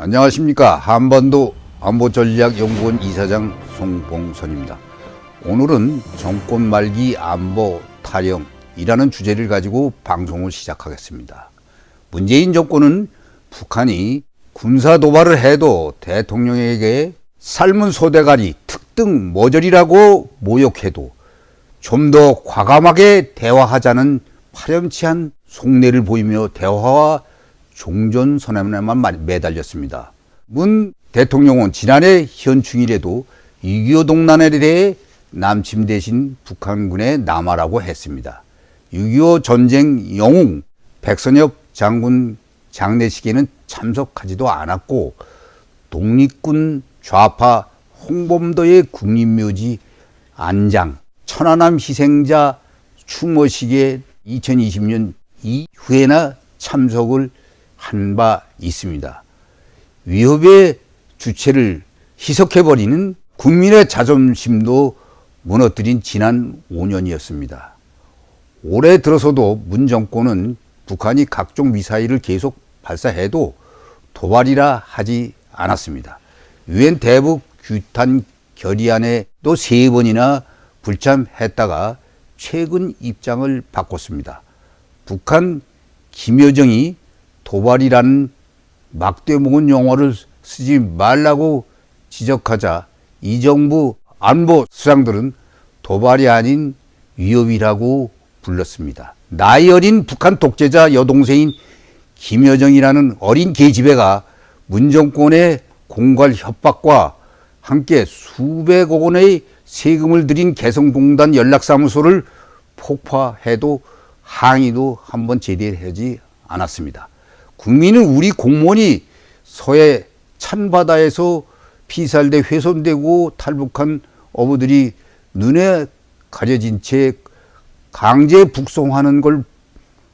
안녕하십니까 한반도 안보전략연구원 이사장 송봉선입니다. 오늘은 정권 말기 안보 타령이라는 주제를 가지고 방송을 시작하겠습니다. 문재인 정권은 북한이 군사 도발을 해도 대통령에게 삶은 소대가리 특등 모절이라고 모욕해도 좀 더 과감하게 대화하자는 파렴치한 속내를 보이며 대화와 종전 선언에만 매달렸습니다. 문 대통령은 지난해 현충일에도 6.25 동란에 대해 남침 대신 북한군의 남하라고 했습니다. 6.25 전쟁 영웅 백선엽 장군 장례식에는 참석하지도 않았고 독립군 좌파 홍범도의 국립묘지 안장 천안함 희생자 추모식에 2020년 이후에나 참석을 한 바 있습니다. 위협의 주체를 희석해버리는 국민의 자존심도 무너뜨린 지난 5년이었습니다. 올해 들어서도 문 정권은 북한이 각종 미사일을 계속 발사해도 도발이라 하지 않았습니다. 유엔 대북 규탄 결의안에 또 세 번이나 불참했다가 최근 입장을 바꿨습니다. 북한 김여정이 도발이라는 막대먹은 용어를 쓰지 말라고 지적하자 이 정부 안보 수장들은 도발이 아닌 위협이라고 불렀습니다. 나이 어린 북한 독재자 여동생인 김여정이라는 어린 계집애가 문정권의 공갈 협박과 함께 수백억 원의 세금을 들인 개성공단 연락사무소를 폭파해도 항의도 한 번 제대하지 않았습니다. 국민은 우리 공무원이 서해 찬바다에서 피살돼 훼손되고 탈북한 어부들이 눈에 가려진 채 강제 북송하는 걸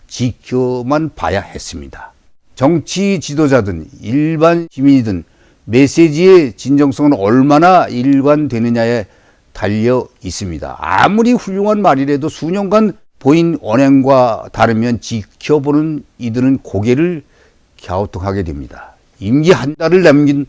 지켜만 봐야 했습니다. 정치 지도자든 일반 시민이든 메시지의 진정성은 얼마나 일관되느냐에 달려 있습니다. 아무리 훌륭한 말이라도 수년간 보인 언행과 다르면 지켜보는 이들은 고개를 갸우뚱하게 됩니다. 임기 한 달을 남긴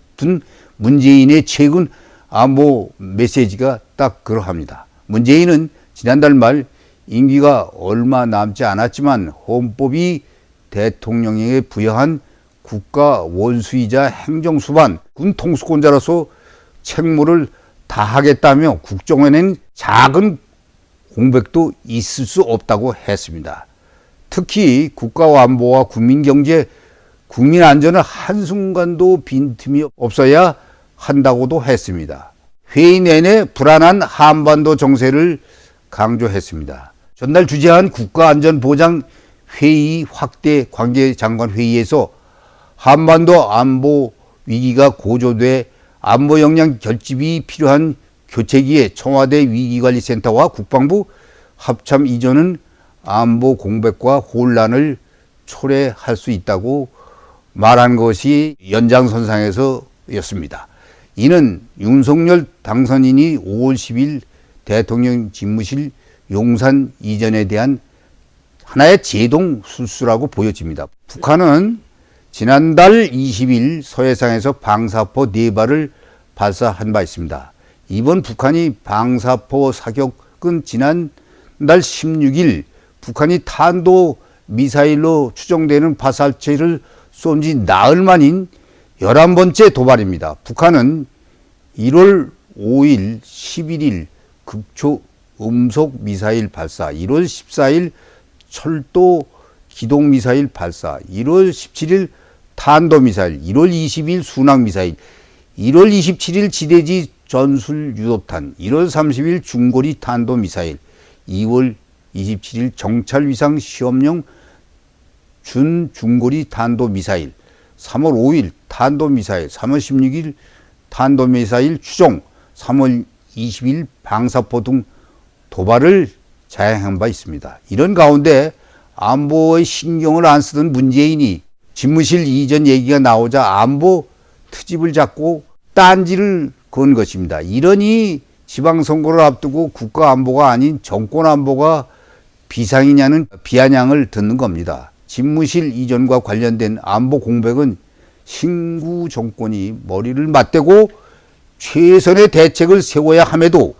문재인의 최근 안보 메시지가 딱 그러합니다. 문재인은 지난달 말 임기가 얼마 남지 않았지만 헌법이 대통령에게 부여한 국가 원수이자 행정수반 군 통수권자로서 책무를 다하겠다며 국정원에는 작은 공백도 있을 수 없다고 했습니다. 특히 국가 안보와 국민 경제, 국민 안전을 한순간도 빈틈이 없어야 한다고도 했습니다. 회의 내내 불안한 한반도 정세를 강조했습니다. 전날 주재한 국가안전보장 회의 확대 관계장관 회의에서 한반도 안보 위기가 고조돼 안보 역량 결집이 필요한 교체기에 청와대 위기관리센터와 국방부 합참 이전은 안보 공백과 혼란을 초래할 수 있다고 말한 것이 연장선상에서였습니다. 이는 윤석열 당선인이 5월 10일 대통령 집무실 용산 이전에 대한 하나의 제동 술수라고 보여집니다. 북한은 지난달 20일 서해상에서 방사포 4발을 발사한 바 있습니다. 이번 북한이 방사포 사격은 지난달 16일 북한이 탄도 미사일로 추정되는 발사체를 쏜 지 나흘 만인 11번째 도발입니다. 북한은 1월 5일, 11일 극초 음속 미사일 발사, 1월 14일 철도 기동 미사일 발사, 1월 17일 탄도 미사일, 1월 20일 순항 미사일, 1월 27일 지대지 전술 유도탄, 1월 30일 중거리 탄도 미사일, 2월 27일 정찰 위상 시험용 준 중거리 탄도 미사일, 3월 5일 탄도 미사일, 3월 16일 탄도 미사일 추종, 3월 20일 방사포 등 도발을 자행한 바 있습니다. 이런 가운데 안보에 신경을 안 쓰던 문재인이 집무실 이전 얘기가 나오자 안보 트집을 잡고 딴지를 건 것입니다. 이러니 지방선거를 앞두고 국가안보가 아닌 정권안보가 비상이냐는 비아냥을 듣는 겁니다. 집무실 이전과 관련된 안보 공백은 신구 정권이 머리를 맞대고 최선의 대책을 세워야 함에도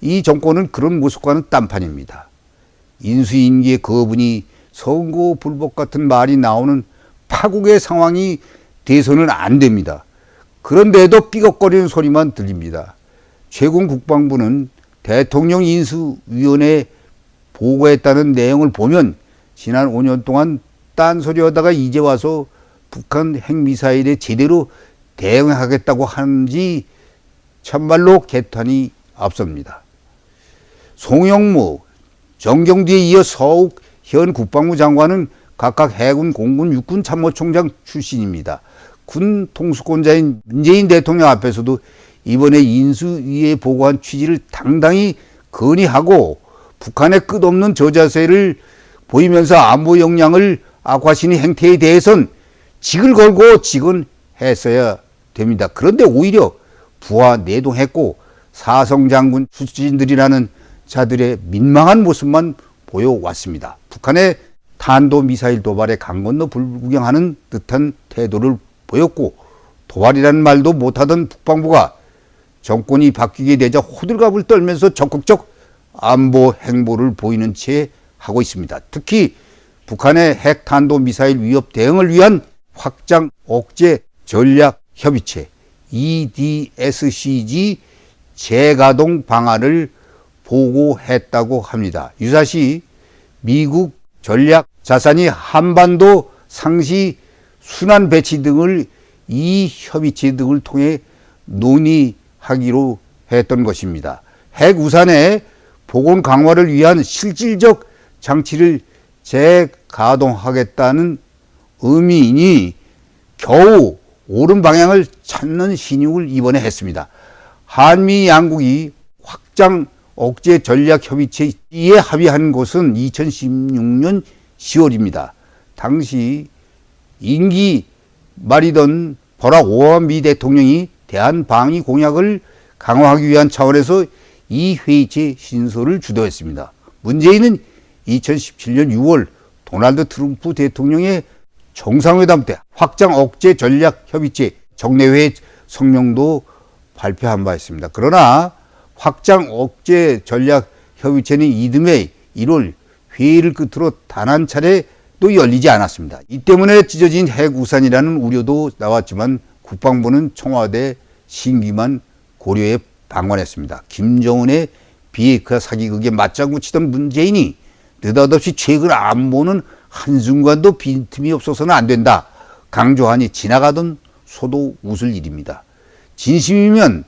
이 정권은 그런 모습과는 딴판입니다. 인수인계의 거분이 선거 불복 같은 말이 나오는 파국의 상황이 돼서는 안 됩니다. 그런데도 삐걱거리는 소리만 들립니다. 최근 국방부는 대통령 인수위원회 보고했다는 내용을 보면 지난 5년 동안 딴소리하다가 이제 와서 북한 핵미사일에 제대로 대응하겠다고 하는지 참말로 개탄이 앞섭니다. 송영무, 정경두에 이어 서욱 현 국방부 장관은 각각 해군, 공군, 육군 참모총장 출신입니다. 군 통수권자인 문재인 대통령 앞에서도 이번에 인수위에 보고한 취지를 당당히 건의하고 북한의 끝없는 저자세를 보이면서 안보 역량을 악화시는 행태에 대해선 직을 걸고 직언했어야 됩니다. 그런데 오히려 부하 내동했고 사성 장군 출신들이라는 자들의 민망한 모습만 보여왔습니다. 북한의 탄도 미사일 도발에 강 건너 불구경하는 듯한 태도를 보였고 도발이라는 말도 못하던 국방부가 정권이 바뀌게 되자 호들갑을 떨면서 적극적 안보 행보를 보이는 채 하고 있습니다. 특히 북한의 핵 탄도 미사일 위협 대응을 위한 확장 억제 전략 협의체 EDSCG 재가동 방안을 보고했다고 합니다. 유사시 미국 전략 자산이 한반도 상시 순환 배치 등을 이 협의체 등을 통해 논의하기로 했던 것입니다. 핵 우산의 보건 강화를 위한 실질적 장치를 재가동하겠다는 의미이니 겨우 옳은 방향을 찾는 신용을 이번에 했습니다. 한미 양국이 확장 억제 전략 협의체에 합의한 것은 2016년 10월입니다. 당시 임기 말이던 버락 오바마 미 대통령이 대한 방위 공약을 강화하기 위한 차원에서 이 회의체 신설을 주도했습니다. 문재인은 2017년 6월 도널드 트럼프 대통령의 정상회담 때 확장 억제 전략 협의체 정례회 성명도 발표한 바 있습니다. 그러나 확장 억제 전략 협의체는 이듬해 1월 회의를 끝으로 단 한 차례도 열리지 않았습니다. 이 때문에 찢어진 핵 우산이라는 우려도 나왔지만 국방부는 청와대 심기만 고려해 방관했습니다. 김정은의 비핵화 사기극에 맞장구 치던 문재인이 느닷없이 최근 안보는 한순간도 빈틈이 없어서는 안 된다. 강조하니 지나가던 소도 웃을 일입니다. 진심이면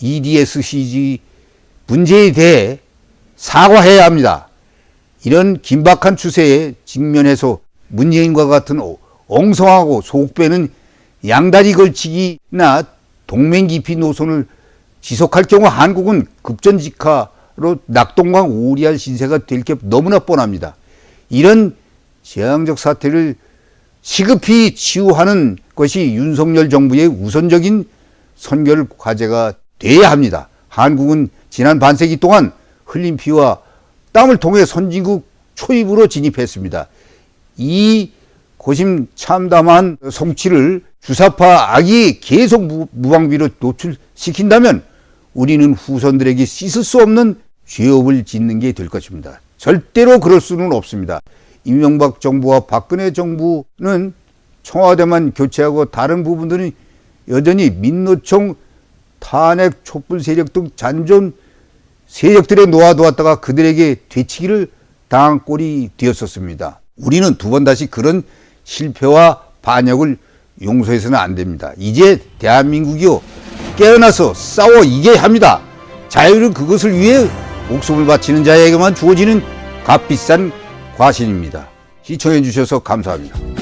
EDSCG 문제에 대해 사과해야 합니다. 이런 긴박한 추세에 직면해서 문재인과 같은 엉성하고 속배는 양다리 걸치기나 동맹 깊이 노선을 지속할 경우 한국은 급전직하 로 낙동강 오리알 신세가 될 게 너무나 뻔합니다. 이런 재앙적 사태를 시급히 치유하는 것이 윤석열 정부의 우선적인 선결 과제가 돼야 합니다. 한국은 지난 반세기 동안 흘린 피와 땀을 통해 선진국 초입으로 진입했습니다. 이 고심 참담한 성취를 주사파 악이 계속 무, 무방비로 노출시킨다면 우리는 후손들에게 씻을 수 없는 죄업을 짓는 게 될 것입니다. 절대로 그럴 수는 없습니다. 이명박 정부와 박근혜 정부는 청와대만 교체하고 다른 부분들은 여전히 민노총 탄핵 촛불 세력 등 잔존 세력들에 놓아두었다가 그들에게 되치기를 당한 꼴이 되었었습니다. 우리는 두 번 다시 그런 실패와 반역을 용서해서는 안 됩니다. 이제 대한민국이요 깨어나서 싸워 이겨야 합니다. 자유는 그것을 위해 목숨을 바치는 자에게만 주어지는 값비싼 과신입니다. 시청해 주셔서 감사합니다.